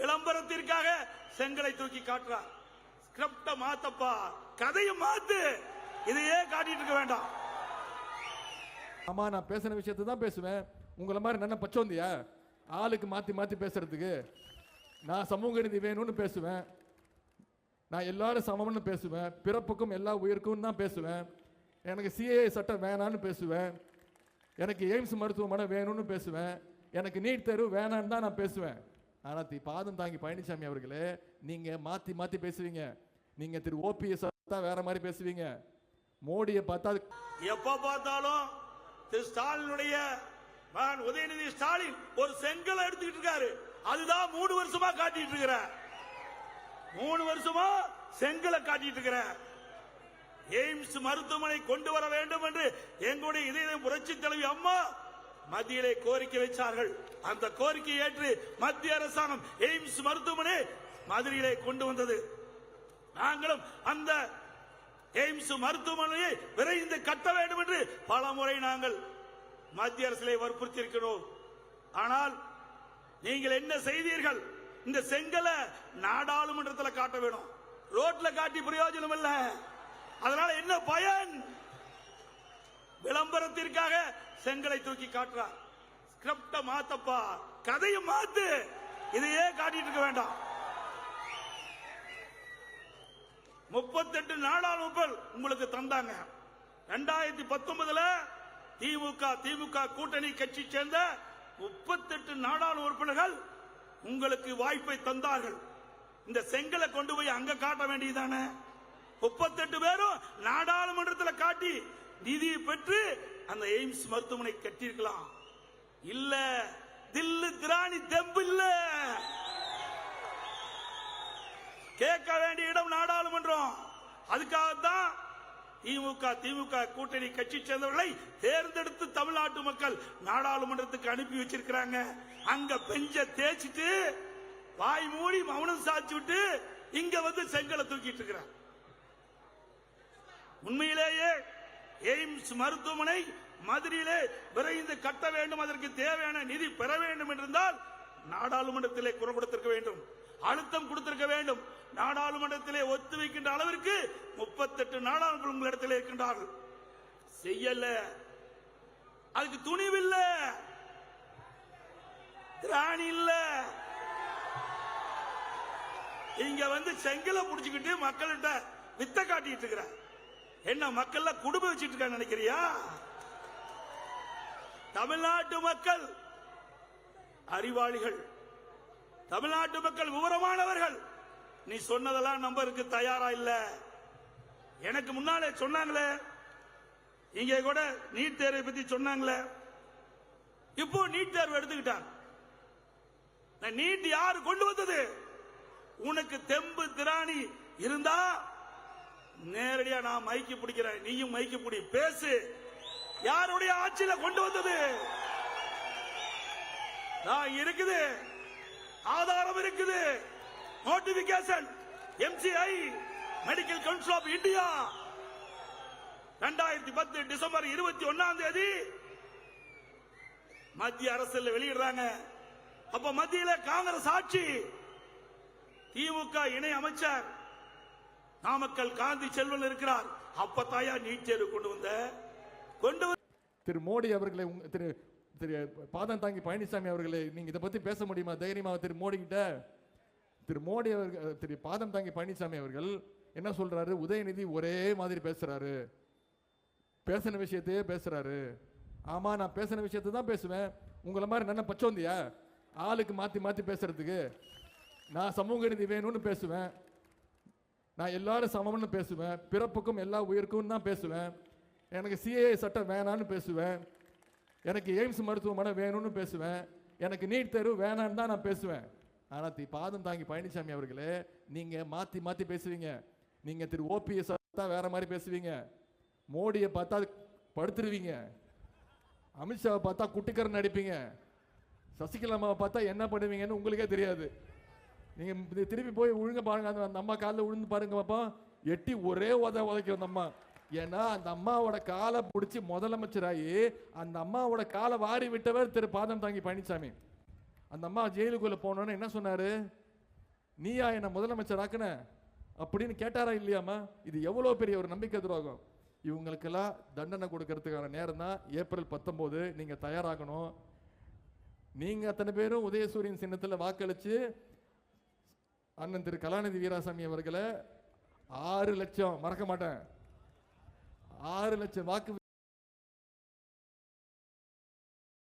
விளம்பரத்திற்காக செங்கலை தூக்கி காட்டுறார். ஸ்கிரிப்ட மாத்தப்பா. கதையை மாத்து. இதையே காட்டிட்டு இருக்க வேண்டாம். ஆமா நான் பேசின விஷயத்தை தான் பேசுவேன். உங்களை மாதிரி நல்ல பச்சோந்தியா? ஆளுக்கு மாத்தி மாத்தி பேசுறதுக்கு. நான் சமூக நீதி வேணும்னு பேசுவேன். நான் எல்லாரும் சமம்னு பேசுவேன். பிறப்புக்கும் எல்லா உயிருக்கும் தான் பேசுவேன். எனக்கு சிஏஏ சட்டம் வேணான்னு பேசுவேன். எனக்கு எய்ம்ஸ் மருத்துவமனை வேணும்னு பேசுவேன். எனக்கு நீட் தேர்வு வேணான்னு தான் நான் பேசுவேன். ஆனால் தி பாதம் தாங்கி பழனிசாமி அவர்களே நீங்கள் மாற்றி மாற்றி பேசுவீங்க. நீங்கள் திரு ஓபிஎஸ் தான் வேற மாதிரி பேசுவீங்க. மோடியை பார்த்தா எப்போ பார்த்தாலும் திரு ஸ்டாலினுடைய மகன் உதயநிதி ஸ்டாலின் ஒரு செங்கலை எடுத்துக்கிட்டு இருக்காரு. அதுதான் மூணு வருஷமா காட்டிட்டு இருக்கிற. மூணு வருஷமா செங்கலை காட்டிட்டு இருக்கிற. எய்ம்ஸ் மருத்துவமனை கொண்டு வர வேண்டும் என்று எங்களுடைய இதய புரட்சி தலைவி அம்மா மத்தியிலே கோரிக்கை வைச்சார்கள். அந்த கோரிக்கை ஏற்று மத்திய அரசாங்கம் எய்ம்ஸ் மருத்துவமனை மதுரையிலே கொண்டு வந்தது. நாங்களும் அந்த எய்ம்ஸ் மருத்துவமனையை விரைந்து கட்ட வேண்டும் என்று பல முறை நாங்கள் மத்திய அரசிலே வற்புறுத்தி இருக்கிறோம் ஆனால் நீங்கள் என்ன செய்தீர்கள்? இந்த செங்கலை நாடாளுமன்றத்தில் காட்ட வேணும். ரோட்ல காட்டி பிரயோஜனம் இல்ல அதனால என்ன பயன்? விளம்பரத்திற்காக செங்கலை தூக்கி காட்டுறார். ஸ்கிரிப்ட மாத்தப்பா. கதையை மாத்து. இதையே காட்டிட்டு இருக்க வேண்டாம். முப்பத்தெட்டு நாடாளுமன்றம் உங்களுக்கு தந்தாங்க. ரெண்டாயிரத்தி பத்தொன்பதுல திமுக திமுக கூட்டணி கட்சி சேர்ந்த முப்பத்தெட்டு நாடாளுமன்ற உறுப்பினர்கள் உங்களுக்கு வாய்ப்பை தந்தார்கள். இந்த செங்கலை கொண்டு போய் அங்க காட்ட வேண்டியதானே முப்பத்தெட்டு பேரும் நாடாளுமன்றத்தில் காட்டி நிதியை பெற்று அந்த எய்ம்ஸ் மருத்துவமனை கட்டியிருக்கலாம். இல்ல தில்லு திராணி தெம்பு இல்ல. கேட்க வேண்டிய இடம் நாடாளுமன்றம். அதுக்காகத்தான் திமுக திமுக கூட்டணி கட்சி சேர்ந்தவர்களை தேர்ந்தெடுத்து தமிழ்நாட்டு மக்கள் நாடாளுமன்றத்துக்கு அனுப்பி வச்சிருக்கிறாங்க. அங்க பெஞ்ச தேய்ச்சிட்டு வாய் மூடி மௌனம் சாச்சு விட்டு இங்க வந்து செங்கலை தூக்கிட்டு இருக்கிறார். உண்மையிலேயே எய்ம்ஸ் மருத்துவமனை மதுரையிலே விரைந்து கட்ட வேண்டும் அதற்கு தேவையான நிதி பெற வேண்டும் என்றிருந்தால் நாடாளுமன்றத்திலே குரல் கொடுத்திருக்க வேண்டும் அழுத்தம் கொடுத்திருக்க வேண்டும். நாடாளுமன்றத்திலே ஒத்து வைக்கின்ற அளவிற்கு முப்பத்தெட்டு நாடாளுமன்ற உங்களிடத்தில் இருக்கின்றார்கள். செய்யல. அதுக்கு துணிவில்ல. திராணி இல்ல. இங்க வந்து செங்கலை புடிச்சுக்கிட்டு மக்கள்கிட்ட வித்த காட்டிட்டு இருக்கிறார். என்ன மக்கள்ல குடும்பம் வச்சுட்டு இருக்காங்க நினைக்கிறியா? தமிழ்நாட்டு மக்கள் அறிவாளிகள் தமிழ்நாட்டு மக்கள் விவரமானவர்கள் நீ சொன்னதெல்லாம் நம்பருக்கு தயாரா இல்ல. எனக்கு முன்னாலே சொன்னாங்களே. இங்க கூட நீட் தேர்வை பத்தி சொன்னாங்களே. இப்போ நீட் தேர்வு எடுத்துக்கிட்டாங்க. நீட் யாரு கொண்டு வந்தது? உனக்கு தெம்பு திராணி இருந்தா நேரடியா நான் மைக்கு பிடிக்கிறேன். நீயும் மைக்கு பிடி. பேசு. யாருடைய ஆட்சியில கொண்டு வந்தது? நான் இருக்குது. ஆதாரம் இருக்குது. Notification MCI medical council of India ரெண்டாயிரத்தி பத்து டிசம்பர் இருபத்தி ஒன்னாம் தேதி மத்திய அரசுல வெளியிடுறாங்க. அப்ப மத்தியில காங்கிரஸ் ஆட்சி திமுக இணை அமைச்சர் நாமக்கல் காந்தி செல்வன் இருக்கிறார். அப்பத்தாயா நீட் தேர்வு கொண்டு வந்த? கொண்டு திரு மோடி அவர்களை திரு திரு பாதம் தாங்கி பழனிசாமி அவர்களே நீங்க இதை பத்தி பேச முடியுமா? தைரியமா திரு மோடி கிட்ட திரு மோடி அவர்கள் திரு பாதம் தாங்கி பழனிசாமி அவர்கள் என்ன சொல்றாரு? உதயநிதி ஒரே மாதிரி பேசுறாரு. பேசின விஷயத்தையே பேசுறாரு. ஆமா நான் பேசின விஷயத்தை தான் பேசுவேன். உங்களை மாதிரி நல்ல பச்சோந்தியா? ஆளுக்கு மாத்தி மாத்தி பேசுறதுக்கு. நான் சமூக நீதி வேணும்னு பேசுவேன். நான் எல்லாரும் சமம்னு பேசுவேன். பிறப்புக்கும் எல்லா உயிருக்கும் தான் பேசுவேன். எனக்கு சிஏஏ சட்டம் வேணான்னு பேசுவேன். எனக்கு எய்ம்ஸ் மருத்துவமனை வேணும்னு பேசுவேன். எனக்கு நீட் தேர்வு வேணான்னு தான் நான் பேசுவேன். ஆனால் தி பாதம் தாங்கி பழனிசாமி அவர்களே நீங்கள் மாற்றி மாற்றி பேசுவீங்க. நீங்கள் திரு ஓபிஎஸ் தான் வேற மாதிரி பேசுவீங்க. மோடியை பார்த்தா படுத்துருவீங்க. அமித்ஷாவை பார்த்தா குட்டிக்கரன் நடிப்பீங்க சசிகலாமாவை பார்த்தா என்ன பண்ணுவீங்கன்னு உங்களுக்கே தெரியாது. நீங்கள் திரும்பி போய் விழுங்க பாருங்க. அந்த அம்மா காலில் விழுந்து பாருங்க பாப்பா. எட்டி ஒரே உத உதைக்கும் அந்த அம்மா. ஏன்னா அந்த அம்மாவோட காலை பிடிச்சி முதலமைச்சராகி அந்த அம்மாவோட காலை வாரி விட்டவர் திரு பாதம் தாங்கி பழனிசாமி அந்த அம்மா ஜெயிலுக்குள்ளே போனோன்னு என்ன சொன்னார்? நீயா என்னை முதலமைச்சராக்குன அப்படின்னு கேட்டாரா இல்லையாம்மா? இது எவ்வளோ பெரிய ஒரு நம்பிக்கை துரோகம். இவங்களுக்கெல்லாம் தண்டனை கொடுக்கறதுக்கான நேரம் தான். ஏப்ரல் பத்தொம்போது நீங்கள் தயாராகணும். நீங்கள் அத்தனை பேரும் உதயசூரியன் சின்னத்தில் வாக்களித்து அண்ணன் திரு கலாநிதி வீராசாமி அவர்களை ஆறு லட்சம் மறக்க மாட்டேன். ஆறு லட்சம் வாக்கு